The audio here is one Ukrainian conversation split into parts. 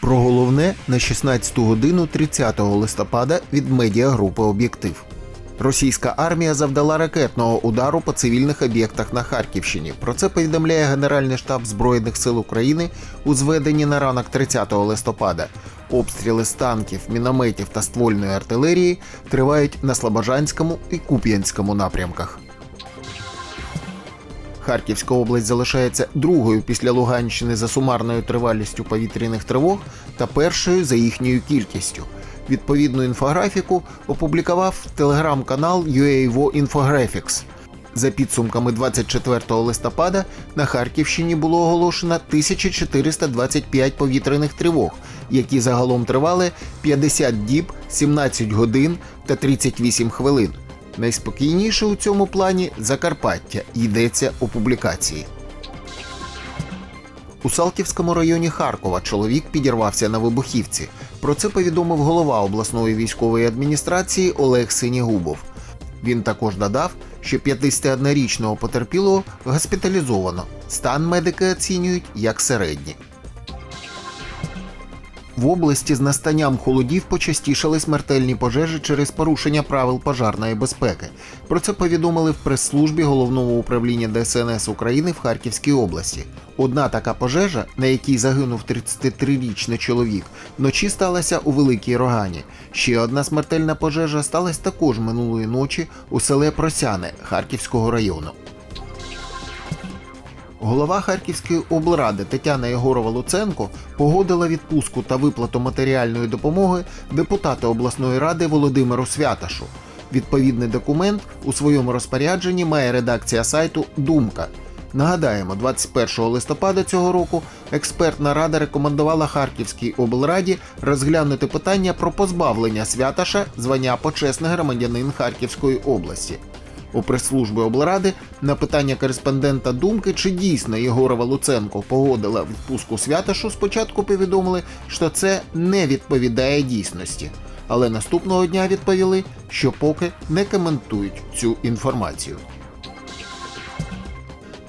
Про головне на 16 годину 30 листопада від медіагрупи Об'єктив. Російська армія завдала ракетного удару по цивільних об'єктах на Харківщині. Про це повідомляє Генеральний штаб Збройних сил України у зведенні на ранок 30 листопада. Обстріли з танків, мінометів та ствольної артилерії тривають на Слобожанському і Куп'янському напрямках. Харківська область залишається другою після Луганщини за сумарною тривалістю повітряних тривог та першою за їхньою кількістю. Відповідну інфографіку опублікував телеграм-канал UAVO Infographics. За підсумками 24 листопада на Харківщині було оголошено 1425 повітряних тривог, які загалом тривали 50 діб, 17 годин та 38 хвилин. Найспокійніше у цьому плані Закарпаття йдеться у публікації. У Салтівському районі Харкова чоловік підірвався на вибухівці. Про це повідомив голова обласної військової адміністрації Олег Синігубов. Він також додав, що 51-річного потерпілого госпіталізовано. Стан медики оцінюють як середній. В області з настанням холодів почастішали смертельні пожежі через порушення правил пожарної безпеки. Про це повідомили в прес-службі головного управління ДСНС України в Харківській області. Одна така пожежа, на якій загинув 33-річний чоловік, вночі сталася у Великій Рогані. Ще одна смертельна пожежа сталася також минулої ночі у селе Просяне Харківського району. Голова Харківської облради Тетяна Єгорова Луценко погодила відпустку та виплату матеріальної допомоги депутата обласної ради Володимиру Святашу. Відповідний документ у своєму розпорядженні має редакція сайту Думка. Нагадаємо, 21 листопада цього року експертна рада рекомендувала Харківській облраді розглянути питання про позбавлення Святаша звання почесний громадянин Харківської області. У прес-службі облради на питання кореспондента думки, чи дійсно Єгорова Луценко погодила відпустку Святашу, спочатку повідомили, що це не відповідає дійсності. Але наступного дня відповіли, що поки не коментують цю інформацію.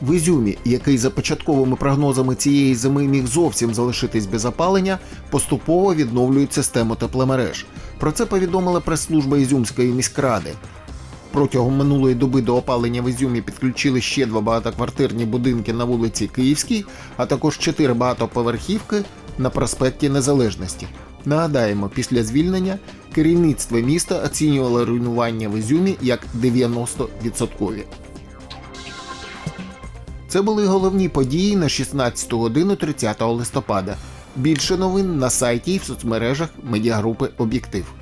В Ізюмі, який за початковими прогнозами цієї зими міг зовсім залишитись без опалення, поступово відновлюють систему тепломереж. Про це повідомила прес-служба Ізюмської міськради. Протягом минулої доби до опалення в Ізюмі підключили ще два багатоквартирні будинки на вулиці Київській, а також чотири багатоповерхівки на проспекті Незалежності. Нагадаємо, після звільнення керівництво міста оцінювало руйнування в Ізюмі як 90%. Це були головні події на 16 годину 30 листопада. Більше новин на сайті і в соцмережах медіагрупи Об'єктив.